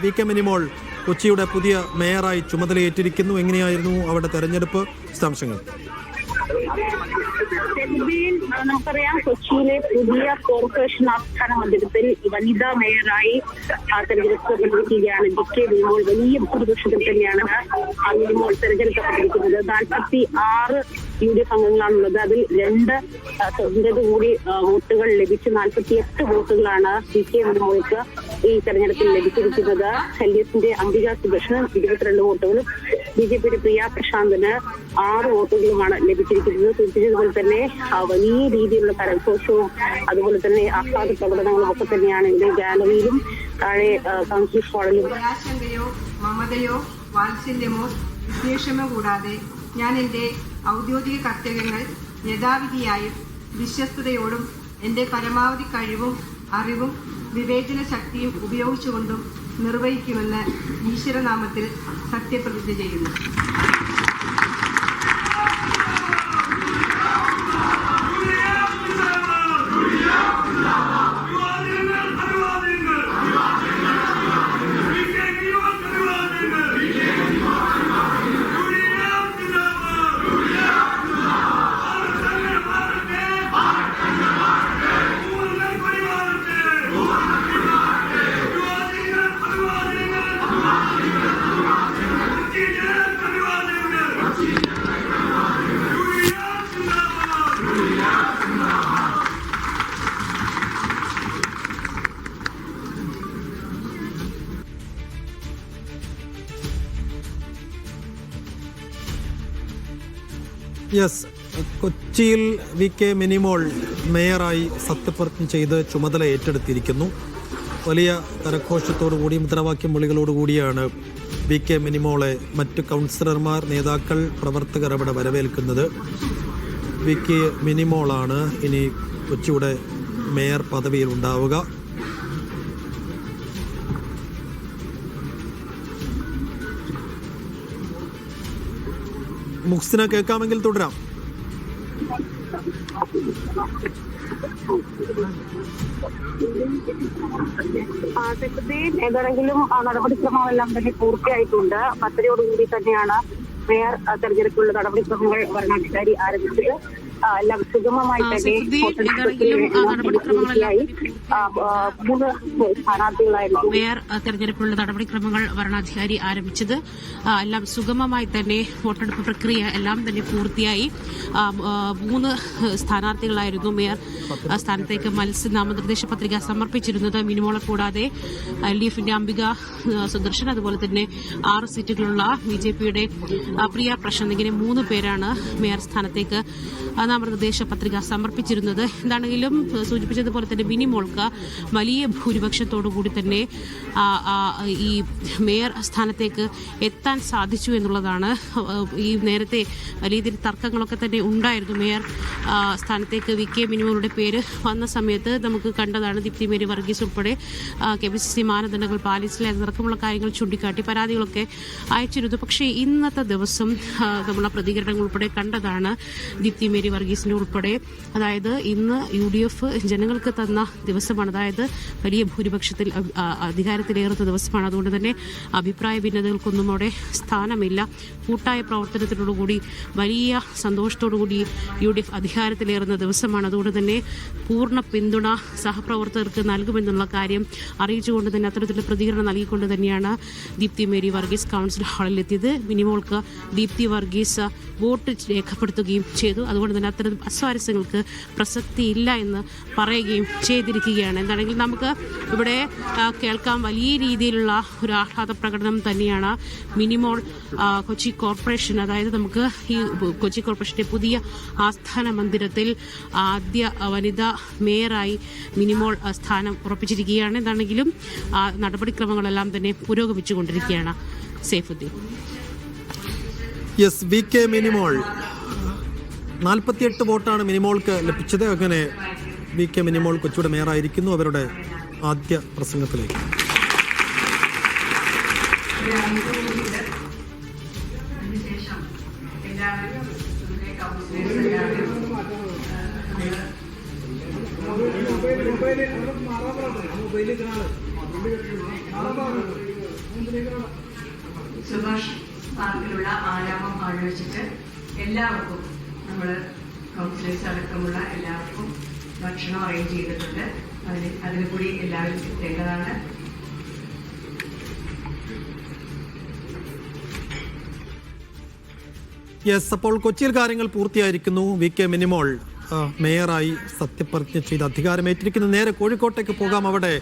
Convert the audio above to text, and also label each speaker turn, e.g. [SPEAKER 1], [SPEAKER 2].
[SPEAKER 1] V K Minimol കൊച്ചിയുടെ പുതിയ മേയറായി ചുമതലയേറ്റിരിക്കുന്നു. എങ്ങനെയായിരുന്നു അവിടെ തെരഞ്ഞെടുപ്പ്? വിശദാംശങ്ങൾ.
[SPEAKER 2] നമുക്കറിയാം കൊച്ചിയിലെ പുതിയ കോർപ്പറേഷൻ ആസ്ഥാന മന്ദിരത്തിൽ വനിതാ മേയറായി തെരഞ്ഞെടുക്കപ്പെട്ടിരിക്കുകയാണ് ഡി കെ വിമോൾ വലിയ ഭൂരിപക്ഷത്തിൽ തന്നെയാണ് ആ വിമോൾ തെരഞ്ഞെടുക്കപ്പെട്ടിരിക്കുന്നത് നാൽപ്പത്തി ആറ് യു ഡി എഫ് അംഗങ്ങളാണുള്ളത്. അതിൽ രണ്ട് ആ, സ്വതന്ത്രത കൂടി വോട്ടുകൾ ലഭിച്ച് നാൽപ്പത്തി എട്ട് വോട്ടുകളാണ് ഡി കെ വിമോൾക്ക് ഈ തെരഞ്ഞെടുപ്പിൽ ലഭിച്ചിരിക്കുന്നത്. എൽ ഡി എഫിന്റെ അംബിക സുദർശന് ഇരുപത്തിരണ്ട് വോട്ടുകളും ബി ജെ പിയുടെ പ്രിയ പ്രശാന്തിന് ആറ് വോട്ടുകളുമാണ് ലഭിച്ചിരിക്കുന്നത്. സൂചിപ്പിച്ചതുപോലെ തന്നെ വലിയ രീതിയിലുള്ള കരഘോഷവും അതുപോലെ തന്നെ ആഹ്ലാദ പ്രകടനങ്ങളും ഒക്കെ തന്നെയാണ് ഇതിന്റെ ഗാലറിയിലും താഴെ കൗൺസിൽ ഹാളിലും.
[SPEAKER 3] കൂടാതെ ഞാൻ എന്റെ ഔദ്യോഗിക കർത്തവ്യങ്ങൾ യഥാവിധിയായും വിശ്വസ്തയോടും എന്റെ പരമാവധി കഴിവും അറിവും വിവേചന ശക്തിയും ഉപയോഗിച്ചുകൊണ്ടും നിർവഹിക്കുമെന്ന് ഈശ്വരനാമത്തിൽ സത്യപ്രതിജ്ഞ ചെയ്യുന്നു.
[SPEAKER 1] യെസ് കൊച്ചിയിൽ വി കെ മിനിമോൾ മേയറായി സത്യപ്രതിജ്ഞ ചെയ്ത് ചുമതല ഏറ്റെടുത്തിരിക്കുന്നു. വലിയ കരഘോഷത്തോടുകൂടി മുദ്രാവാക്യം വിളികളോടുകൂടിയാണ് വി കെ മിനിമോളെ മറ്റ് കൗൺസിലർമാർ നേതാക്കൾ പ്രവർത്തകർ അവിടെ വരവേൽക്കുന്നത്. വി കെ മിനിമോളാണ് ഇനി കൊച്ചിയുടെ മേയർ പദവിയിൽ ഉണ്ടാവുക. മുക്സിന കേൾക്കാമെങ്കിൽ തുടരാം.
[SPEAKER 2] ഏതാണെങ്കിലും ആ, നടപടിക്രമമെല്ലാം തന്നെ പൂർത്തിയായിട്ടുണ്ട്. പത്തരയോടുകൂടി തന്നെയാണ് മേയർ തെരഞ്ഞെടുപ്പുള്ള നടപടിക്രമങ്ങൾ വരണാധികാരി ആരംഭിച്ചത്. എല്ലാം സുഗമമായി തന്നെ മൂന്ന് സ്ഥാനാർത്ഥികളായിരുന്നു.
[SPEAKER 4] മേയർ തെരഞ്ഞെടുപ്പിനുള്ള നടപടിക്രമങ്ങൾ വരണാധികാരി ആരംഭിച്ചത്. എല്ലാം സുഗമമായി തന്നെ വോട്ടെടുപ്പ് പ്രക്രിയ എല്ലാം തന്നെ പൂർത്തിയായി. മൂന്ന് സ്ഥാനാർത്ഥികളായിരുന്നു മേയർ. സ്ഥാനത്തേക്ക് മത്സ്യ നാമനിർദ്ദേശ പത്രിക സമർപ്പിച്ചിരുന്നത് മിനിമോളെ കൂടാതെ എൽ ഡി എഫിന്റെ അംബിക സുദർശൻ അതുപോലെ തന്നെ ആറ് സീറ്റുകളുള്ള ബി ജെ പിയുടെ പ്രിയ പ്രശാന്ത് ഇങ്ങനെ മൂന്ന് പേരാണ് മേയർ സ്ഥാനത്തേക്ക് നാമനിർദ്ദേശ പത്രിക സമർപ്പിച്ചിരുന്നത്. എന്താണെങ്കിലും സൂചിപ്പിച്ചതുപോലെ തന്നെ മിനിമോൾക്ക് വലിയ ഭൂരിപക്ഷത്തോടുകൂടി തന്നെ ഈ മേയർ സ്ഥാനത്തേക്ക് എത്താൻ സാധിച്ചു എന്നുള്ളതാണ്. ഈ നേരത്തെ വലിയ രീതിയിൽ തർക്കങ്ങളൊക്കെ തന്നെ ഉണ്ടായിരുന്നു. മേയർ സ്ഥാനത്തേക്ക് വി കെ മിനിമോളുടെ പേര് വന്ന സമയത്ത് നമുക്ക് കണ്ടതാണ് ദീപ്തി മേരി വർഗീസ് ഉൾപ്പെടെ കെ പി സി സി മാനദണ്ഡങ്ങൾ പാലിച്ചില്ല എന്നടക്കമുള്ള കാര്യങ്ങൾ ചൂണ്ടിക്കാട്ടി പരാതികളൊക്കെ അയച്ചിരുന്നു. പക്ഷേ ഇന്നത്തെ ദിവസം നമ്മളെ പ്രതികരണങ്ങൾ ഉൾപ്പെടെ കണ്ടതാണ് ദീപ്തി മേരി വർഗീസിന്റെ ഉൾപ്പെടെ. അതായത് ഇന്ന് യു ഡി എഫ് ജനങ്ങൾക്ക് തന്ന ദിവസമാണ്. അതായത് വലിയ ഭൂരിപക്ഷത്തിൽ അധികാരത്തിലേറുന്ന ദിവസമാണ്. അതുകൊണ്ട് തന്നെ അഭിപ്രായ ഭിന്നതകൾക്കൊന്നും അവിടെ സ്ഥാനമില്ല. കൂട്ടായ പ്രവർത്തനത്തിനോടുകൂടി വലിയ സന്തോഷത്തോടുകൂടി യു ഡി എഫ് അധികാരത്തിലേറുന്ന ദിവസമാണ്. അതുകൊണ്ട് തന്നെ പൂർണ പിന്തുണ സഹപ്രവർത്തകർക്ക് നൽകുമെന്നുള്ള കാര്യം അറിയിച്ചുകൊണ്ട് തന്നെ അത്തരത്തിലുള്ള പ്രതികരണം നൽകിക്കൊണ്ട് തന്നെയാണ് ദീപ്തി മേരി വർഗീസ് കൗൺസിൽ ഹാളിലെത്തിയത്. മിനിമോൾക്ക് ദീപ്തി വർഗീസ് വോട്ട് രേഖപ്പെടുത്തുകയും ചെയ്തു. അതുകൊണ്ട് തന്നെ അത്തരം അസ്വാരസ്യങ്ങൾക്ക് പ്രസക്തിയില്ല എന്ന് പറയുകയും ചെയ്തിരിക്കുകയാണ്. എന്താണെങ്കിൽ നമുക്ക് ഇവിടെ കേൾക്കാം. വലിയ രീതിയിലുള്ള ഒരു ആഹ്ലാദ പ്രകടനം തന്നെയാണ് മിനിമോൾ കൊച്ചി കോർപ്പറേഷൻ. അതായത് നമുക്ക് ഈ കൊച്ചി കോർപ്പറേഷന്റെ പുതിയ ആസ്ഥാന മന്ദിരത്തിൽ ആദ്യ വനിതാ മേയറായി മിനിമോൾ സ്ഥാനം ഉറപ്പിച്ചിരിക്കുകയാണ്. എന്താണെങ്കിലും നടപടിക്രമങ്ങളെല്ലാം തന്നെ പുരോഗമിച്ചുകൊണ്ടിരിക്കുകയാണ്. Saifuddeen.
[SPEAKER 1] Yes V K Minimol നാൽപ്പത്തിയെട്ട് വോട്ടാണ് മിനിമോൾക്ക് ലഭിച്ചത്. അങ്ങനെ വി കെ മിനിമോൾ കൊച്ചിയുടെ മേയറായിരിക്കുന്നു അവരുടെ ആദ്യ പ്രസംഗത്തിലേക്ക്.
[SPEAKER 5] സുഭാഷ് പാർക്കിലുള്ള ആരാമം ആലോചിച്ചിട്ട് എല്ലാവർക്കും നമ്മൾ കൗൺസിലേഴ്സ് അടക്കമുള്ള എല്ലാവർക്കും ഭക്ഷണം അറേഞ്ച് ചെയ്തിട്ടുണ്ട്. അതിന് അതിന് കൂടി എല്ലാവരും എത്തേണ്ടതാണ്.
[SPEAKER 1] യെസ് അപ്പോൾ കൊച്ചിയിൽ കാര്യങ്ങൾ പൂർത്തിയായിരിക്കുന്നു. വി കെ മിനിമോൾ മേയറായി സത്യപ്രതിജ്ഞ ചെയ്ത് അധികാരമേറ്റിരിക്കുന്നു. നേരെ കോഴിക്കോട്ടേക്ക് പോകാം അവിടെ.